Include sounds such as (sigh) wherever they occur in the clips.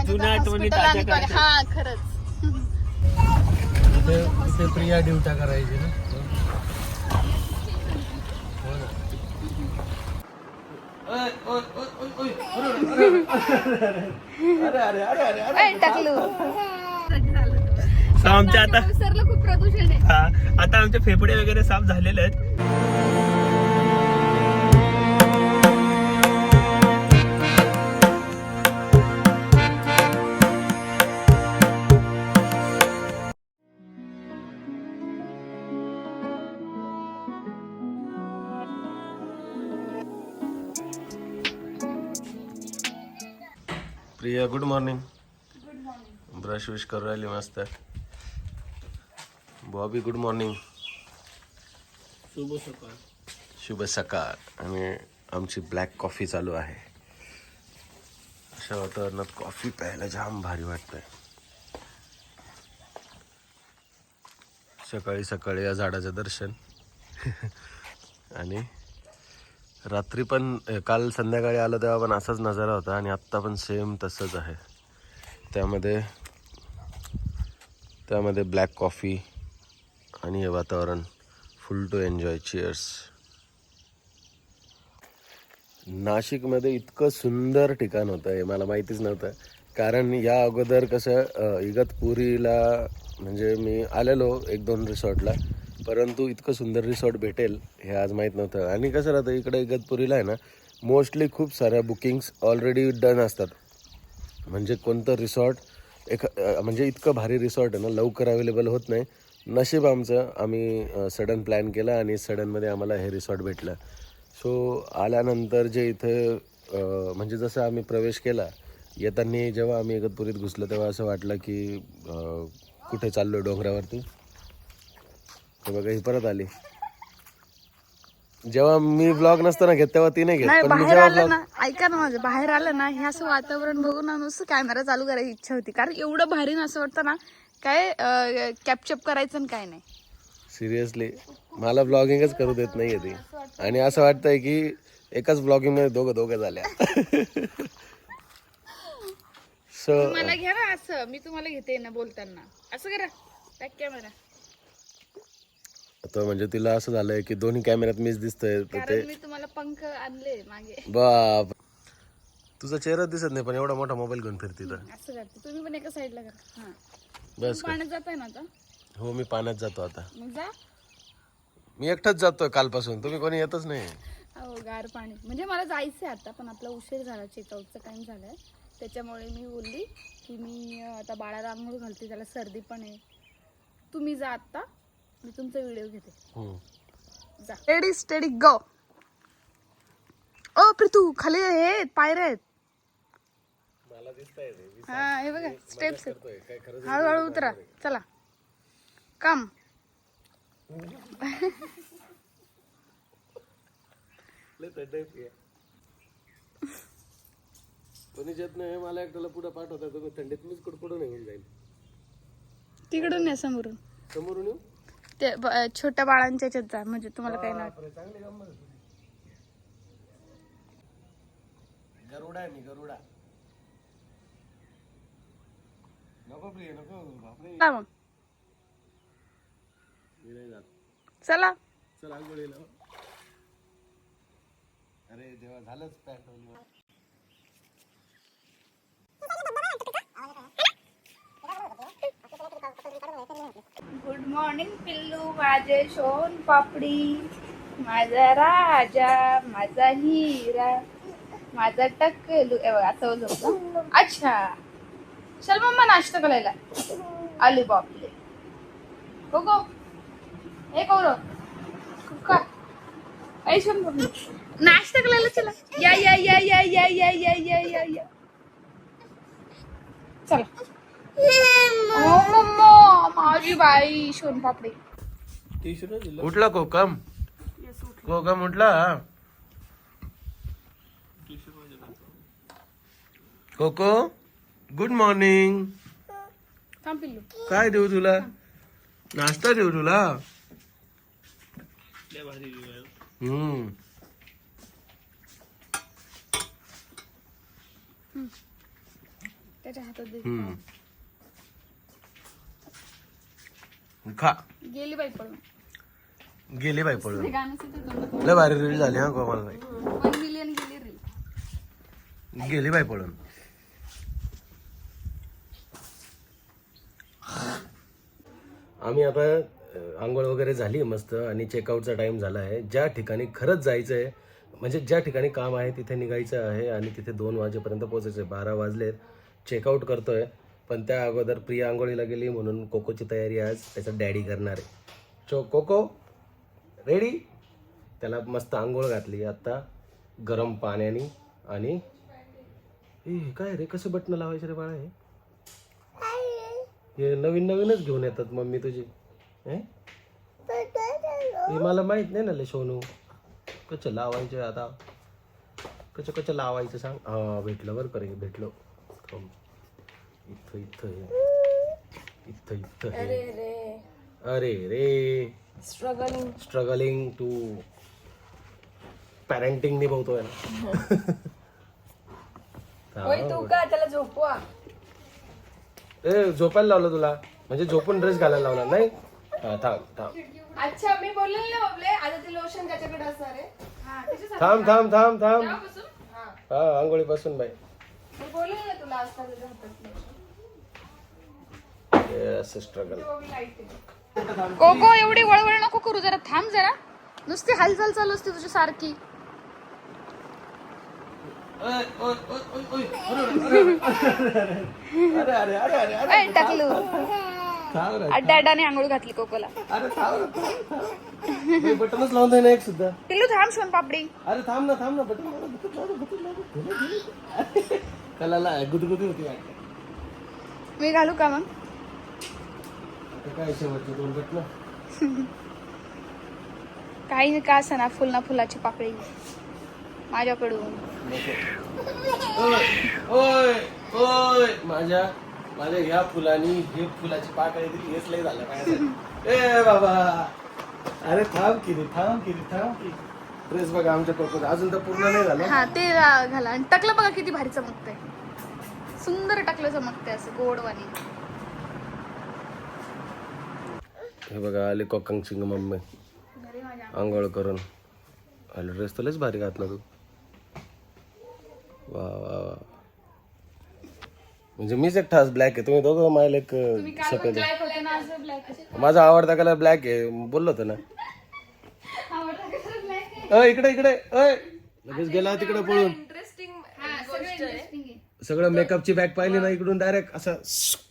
म्हणजे जुन्या आठवणी ताज्या हा खरंच प्रिया ड्युटा करायची ना हो टाकलं आमच्या आता विसरलं खूप प्रदूषण आहे हा आता आमचे फेफडे वगैरे साफ झालेले आहेत Priya good morning brush wish करू राहिली मस्त बॉबी गुड मॉर्निंग शुभ सकाळ. शुभ सकाळ. आणि आमची ब्लॅक कॉफी चालू आहे. अशा वातावरणात कॉफी प्यायला जाम भारी वाटतंय. सकाळी सकाळी या झाडाचं दर्शन. (laughs) आणि रात्री पण काल संध्याकाळी आलं तेव्हा पण असाच नजारा होता आणि आत्ता पण सेम तसंच आहे. त्यामध्ये त्यामध्ये ब्लॅक कॉफी आणि हे वातावरण. फुल टू एन्जॉय चिअर्स नाशिकमध्ये इतकं सुंदर ठिकाण होतं हे मला माहितीच नव्हतं. कारण या अगोदर कसं इगतपुरीला म्हणजे मी आलेलो एक दोन रिसॉर्टला परंतु इतकं सुंदर रिसॉर्ट भेटेल हे आज माहीत नव्हतं. आणि कसं राहतं इकडे इगतपुरीला आहे ना मोस्टली खूप साऱ्या बुकिंग्स ऑलरेडी डन असतात. म्हणजे कोणतं रिसॉर्ट एक म्हणजे इतकं भारी रिसॉर्ट आहे ना लवकर अवेलेबल होत नाही. नशीब आमचं आम्ही सडन प्लॅन केला आणि सडनमध्ये आम्हाला हे रिसॉर्ट भेटलं. सो आल्यानंतर जे इथे म्हणजे जसं आम्ही प्रवेश केला येताना जेव्हा आम्ही इगतपुरीत घुसलो तेव्हा असं वाटलं की कुठे चाललो डोंगरावरती? ते बघा ही परत आली. जेव्हा मी ब्लॉग नसताना घेत तेव्हा ती नाही घेत. पण मी बाहेर जेव्हा आलं vlog- ना ऐका ना माझं बाहेर आलं ना हे असं वातावरण बघून ना नुसतं कॅमेरा चालू करायची इच्छा होती. कारण एवढं भारी ना असं वाटतं ना काय कॅप्चअप करायचं आणि काय नाही. सिरियसली मला ब्लॉगिंगच करू देत नाहीये ती. आणि असं वाटतंय की एकाच ब्लॉगिंगमध्ये दोघं दोघं झाल्या. (laughs) सो मला घ्या ना असं मी तुम्हाला घेते ना बोलताना. असं करा बॅक कॅमेरा आता म्हणजे तिला असं झालंय की दोन्ही कॅमेऱ्यात मीच दिसतोय. तर ते कारण मी तुम्हाला पंख आणले मागे. बाप. तुझा चेहरा दिसत नाही पण एवढा मोठा मोबाईल घेऊन फिरती तर असं करते. तुम्ही पण एका साईडला करा. हा. बस का पाण्यात जाताय ना आता? हो मी पाण्यात जातो आता. मग जा. मी एकटाच जातोय कालपासून. तुम्ही कोणी येतच नाही. हो गार पाणी. म्हणजे मला जायचंय आता पण आपला उशीर झाला. चेकआउटचा टाइम झालाय. त्याच्यामुळे मी बोलली की मी अं, आता बाळाला आंघोळ घालते त्याला सर्दी पण आहे. तुम्ही जा आता. मी तुमचा व्हिडिओ घेते. जा. स्टेडी स्टेडी गो ओ प्रितू खाली हे पायऱ्या आहेत. हा हे बघा स्टेप्स आहेत. हळूहळू उतरा. चला. कम कोणी येत नाही मला एकट्याला पुढे पाठवताय तुम्ही थंडीत मीच कुठं निघून जाईल. तिकडून या समोरून. समोरून येऊ? ते छोट्या बाळांच्या याच्यात जा म्हणजे तुम्हाला काही नाही. गरुडा मी गरुडा. नको प्रिय नको. बापरे. चला मग. मी नाही जात. चला. चल आंघोळीला अरे देवा झालंच पॅन्ट गुड मॉर्निंग पिल्लू माझे सोन पापडी. माझा राजा माझा हिरा. माझा टक्कलू. असं अच्छा. चल मम्मा नाश्ता करायला. आलू बापले हो गो. हे कौरव. का? ऐ शोन नाश्ता करायला चला. या या या या या या या या या या. चला. माझी बाई शोन पापडी. उठला कोकम. कोकम उठला कोको गुड मॉर्निंग काय देऊ तुला? नाश्ता देऊ तुला. हम्म. त्याच्या हातात दे. हम्म. खा. गेली बाई पडून गेली बाई पळून. तोंडात. लय भारी रील झाली हा गोपाल बाई वन मिलियन गेली गेली बाई पळून. आम्ही आता अ, आंघोळ वगैरे झाली मस्त आणि चेकआउटचा टाइम झाला आहे. ज्या ठिकाणी खरंच जायचं आहे म्हणजे ज्या ठिकाणी काम आहे तिथे निघायचं आहे आणि तिथे दोन वाजेपर्यंत पोहोचायचं आहे बारा वाजलेत. चेकआउट करतोय. पण त्या अगोदर प्रिया आंघोळीला गेली म्हणून कोकोची तयारी आज त्याचा डॅडी करणार आहे. चो कोको रेडी त्याला मस्त आंघोळ घातली. आत्ता गरम पाण्याने आणि ए काय रे कसं बटणं लावायचं रे बाळा हे? हे नवीन नवीनच घेऊन येतात मम्मी तुझी. हे? मला माहीत नाही ना ले सोनू कचं लावायचं आता? कचं कचं लावायचं सांग? हा भेटलं बरं करे भेटलो. थांब. इथं इथं हे इथं इथं हे. अरे रे. स्ट्रगलिंग स्ट्रगलिंग टू पॅरेंटिंग निभवतोय ना होय तू का त्याला झोपवा? ए झोपायला लावलं तुला? म्हणजे झोपून ड्रेस घालायला लावला. नाही? हा, थांब थांब. अच्छा मी बोलले ना बाबले. आता ते लोशन त्याच्याकडे असणार आहे. हा त्याच्यासाठी थांब थांब थांब थांब. बसून. हा. आंघोळी पासून बाई. मी बोलले ना तुला lotion. हे असं स्ट्रगल कोको एवढी वळवळ नको करू जरा. थांब जरा. नुसती हालचाल चालू असते तुझी सारखी. अरे अरे अरे अरे अरे अय, टाकलू. थांब रे. अड्डाने आंघोळ घातली कोकोला. अरे थांब रे, थांब, थांब. हे बटनच लावून एक सुद्धा. पिल्लू थांब शोन पापडी. अरे थांब ना थांब ना बटन लाव ना, बटन लाव ना, बटन लाव ना. त्याला (laughs) ला गुदगुदी होती वाटतं. मी घालू का मग? आता काय शेवटचे दोन बटन काही का असं ना फुल ना फुलाची पाकळी. माझ्याकडून. ओय ओय ओय माझ्या माझ्या ह्या फुलानी हे फुलाची पाकळी दिली हेच लय झालं काय ए बाबा. अरे थांब किती थांब किती थांब की ड्रेस बघा आमच्या पप्पा अजून तर पूर्ण नाही झालं. हा ते घाला. आणि टकलं बघा किती भारी चमकतंय. सुंदर टकलं चमकतंय असं गोडवाणी. हे बघा आले कोकंग सिंग मम्मी. आंघोळ करून. आले ड्रेस तर लयच भारी घातला तू. वा वा वा. म्हणजे मीच एक ठास ब्लॅक आहे. तुम्ही दोघं मायला एक सफेद ना माझा आवडता कलर ब्लॅक आहे. बोललो होतो ना. अ इकडे इकडे अय. लगेच गेला तिकडे पळून. इंटरेस्टिंग गोष्ट आहे. सगळं मेकअपची बॅग पाहिली ना इकडून डायरेक्ट असं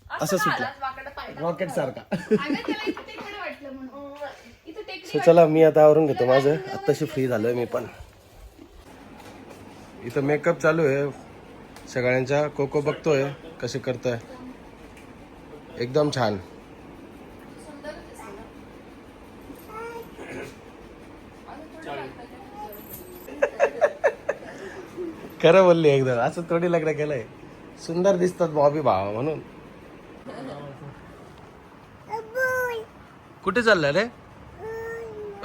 असं सुटला. रॉकेट सारखा. वाटलं म्हणून. इथं टेक सो चला मी आता आवरून घेतो माझं. आत्ताशी फ्री झालोय मी पण. इथं मेकअप चालू आहे. सगळ्यांच्या कोको बघतोय कसे करतोय. एकदम छान. खरं बोलली एकदम. असं थोडी लग्न केलंय. सुंदर दिसतात बॉबी भावा म्हणून. कुठे चालला रे?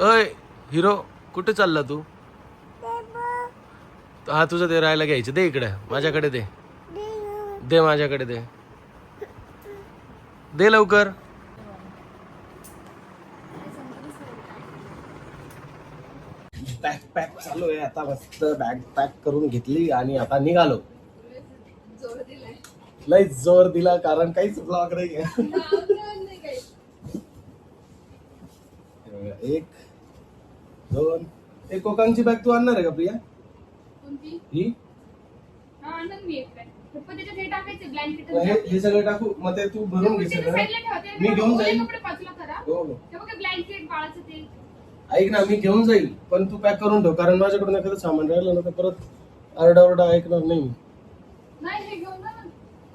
अय हिरो कुठे चालला तू? हा तुझं ते राहायला घ्यायचं. दे इकडे. माझ्याकडे दे. दे माझ्याकडे दे. दे लवकर. बॅग पॅक चालू आहे. आता मस्त बॅग पॅक करून घेतली आणि आता निघालो. लय जोर दिला कारण काहीच ब्लॉग नाही आहे. एक दोन. एक कोकांची बॅग तू आणणार आहे का प्रिया? कोणती? ही? हा आणून मी एक पप्पा त्याच्यात हे टाकायचे ब्लँकेट मग हे हे सगळं टाकू? मग ते तू भरून घे सगळं. मी घेऊन जाईल कपडे बाजूला करा. हो हो. बघा ब्लँकेट बाळाचं ते. ऐक ना मी घेऊन जाईल पण तू पॅक करून ठेव कारण माझ्याकडून एखादं सामान राहिलं ना तर परत आरडाओरडा ऐकणार नाही मी. नाही हे घेऊन जा ना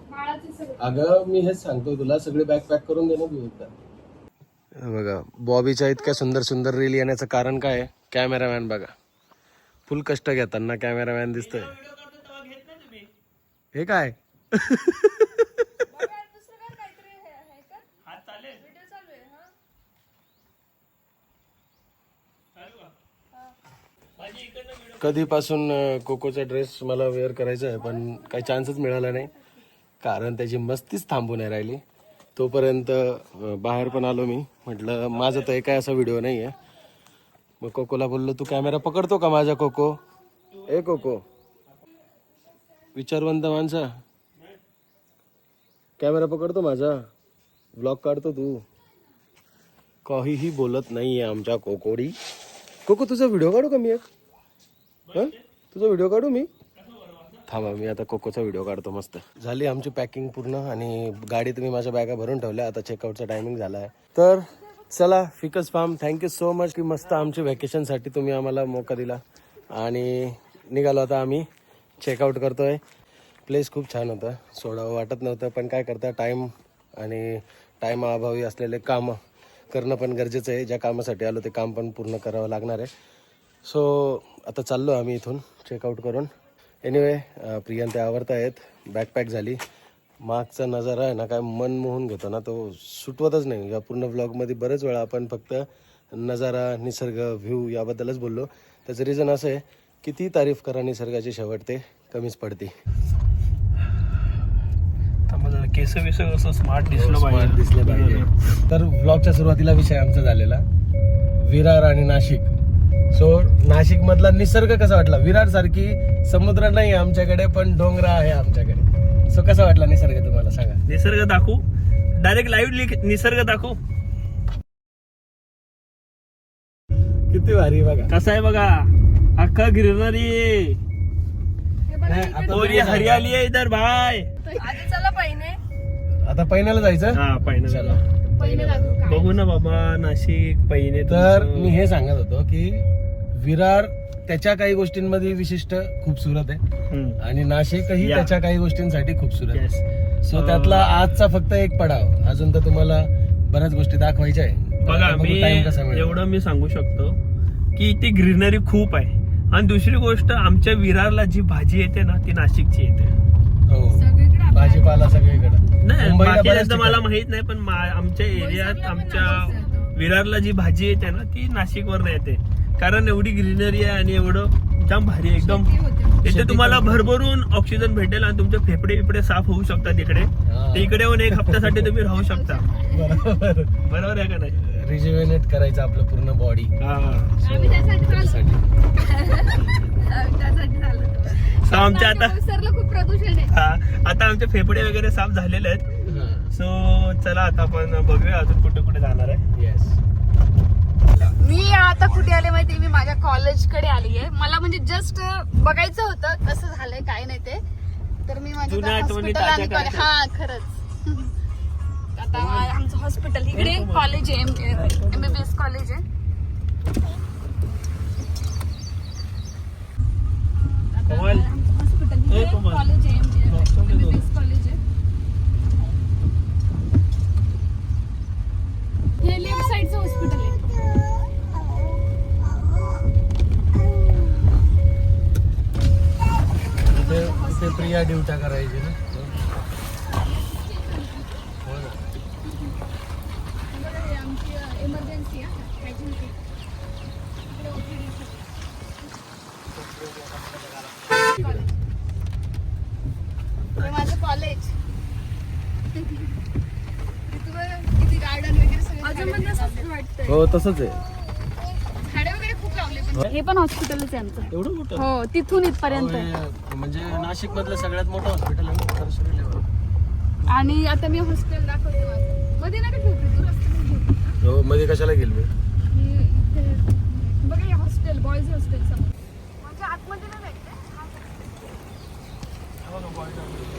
बाळाचं सगळं. अगं मी हेच सांगतोय तुला सगळे बॅग पॅक करून दे ना तू एकदा. बघा बॉबीच्या इतक्या सुंदर सुंदर रील येण्याचं कारण काय कॅमेरामॅन बघा. फुल कष्ट घेताना कॅमेरामॅन दिसतोय. हे काय? कधीपासून कोकोचा ड्रेस मला वेअर करायचा आहे पण काही चान्सच मिळाला नाही. कारण त्याची मस्तीच थांबू नाही राहिली. तोपर्यंत बाहेर पण आलो मी. म्हटलं माझं तर काय असा व्हिडिओ नाही आहे मग कोकोला बोललो तू कॅमेरा पकडतो का माझा कोको? ए कोको. विचारवंत माणसा कॅमेरा पकडतो माझा. ब्लॉग काढतो तू. काहीही बोलत नाही आहे आमच्या कोकोडी. कोको तुझा व्हिडिओ काढू का मी एक? हां? तुझा व्हिडिओ काढू मी? थांबा मी आता कोकोचा व्हिडिओ काढतो मस्त. झाली आमची पॅकिंग पूर्ण आणि गाडीत मी माझ्या बॅगा भरून ठेवल्या. आता चेकआउटचा टायमिंग झाला आहे तर चला ficus farm thank you so much की मस्त आमच्या व्हॅकेशनसाठी तुम्ही आम्हाला मोका दिला. आणि निघालो आता आम्ही. चेकआउट करतोय. प्लेस खूप छान होता. सोडावं वाटत नव्हतं पण काय करता टाईम आणि टायमाअभावी असलेले कामं करणं पण गरजेचं आहे. ज्या कामासाठी आलो ते काम पण पूर्ण करावं लागणार आहे. सो आता चाललो आम्ही इथून चेकआउट करून. एनिवे प्रियन ते आवडत आहेत. बॅकपॅक झाली. मागचा नजारा आहे ना काय मन मोहून घेतो ना तो सुटवतच नाही. या पूर्ण ब्लॉगमध्ये बरेच वेळा आपण फक्त नजारा निसर्ग व्ह्यू याबद्दलच बोललो. त्याचं रिझन असं आहे किती तारीफ करा निसर्गाची शेवट ते कमीच पडते. केस विस कसं स्मार्ट दिसलं Smart पाहिजे. दिसले पाहिजे. तर ब्लॉगच्या सुरुवातीला विषय आमचा झालेला. विरार आणि नाशिक. सो नाशिक मधला निसर्ग कसा वाटला? विरार सारखी समुद्र नाही आमच्याकडे पण डोंगरा आहे आमच्याकडे. सो कसा वाटला निसर्ग तुम्हाला? सांगा. निसर्ग दाखवू. डायरेक्ट लाईव्ह निसर्ग दाखवू. किती भारी बघा. कसा आहे बघा? अख्खा गिरणारी हरियाली आहे इधर भाई आधी चला पहिने आता पैनाला जायचं? हा पहिलं बघू ना बाबा नाशिक पहिने तर. मी हे सांगत होतो की विरार त्याच्या काही गोष्टींमध्ये विशिष्ट खूपसुरत आहे. आणि नाशिकही. त्याच्या काही गोष्टींसाठी खूपसुरत आहे. सो त्यातला आजचा फक्त एक पडाव अजून तर तुम्हाला बऱ्याच गोष्टी दाखवायच्या आहे बघा मी. एवढं मी सांगू शकतो की इथे ग्रीनरी खूप आहे आणि दुसरी गोष्ट आमच्या विरारला जी भाजी येते ना ती नाशिकची येते हो सगळीकडे भाजीपाला सगळीकडे नाही मुंबईला बाकी मला. माहीत नाही पण मा- आमच्या एरियात आमच्या विरारला जी भाजी येते ना ती नाशिकवर येते. कारण एवढी ग्रीनरी आहे आणि एवढं जाम भारी आहे, एकदम. इथे तुम्हाला भरभरून ऑक्सिजन भेटेल आणि तुमचे फेफडे बिफडे साफ होऊ शकतात इकडे. हा. ते इकडे येऊन एक हप्त्यासाठी तुम्ही राहू शकता. बरोबर. बरोबर आहे का नाही? रिज्युवेनेट करायचं आपलं पूर्ण बॉडी हा. आमच्या आता सरला खूप प्रदूषण. आहे हा आता आमचे फेफडे वगैरे साफ झालेले आहेत. सो चला आता आपण बघूया अजून कुठे कुठे जाणार आहे. येस मी आता कुठे आले माहिती मी माझ्या कॉलेजकडे आली आहे. मला म्हणजे जस्ट बघायचं होतं कसं झालंय काय नाही ते. तर मी माझ्या जुन्या आठवणी हॉस्पिटल आणि ताज्या. हा खरंच. (laughs) आता आमचं हॉस्पिटल इकडे कॉलेज आहे एमबीबीएस कॉलेज आहे. कमल कॉलेज आहे. एमबीबीएस कॉलेज आहे हे लेफ्ट साईडचं हॉस्पिटल आहे इथे इथे प्रिया ड्युट्या करायची ना हो ना. आमची इमर्जन्सी आहे हे माझं कॉलेज किती गार्डन वगैरे सगळे अजून पण तसंच वाटतंय हो तसंच आहे. झाडे वगैरे खूप लावले पण. हे पण हॉस्पिटलच आहे आमचं. एवढं मोठं? हो तिथून इथपर्यंत. आहे. हे म्हणजे नाशिक मधलं सगळ्यात मोठं हॉस्पिटल आहे ना सरस्वती. आणि आता मी हॉस्टेल दाखवते माझं. मध्ये नका ठेव. हो मध्ये कशाला गेल मी मी इथे- बघा हे हॉस्टेल बॉईज हॉस्टेल समोर. म्हणजे आतमध्ये नाही हे बघा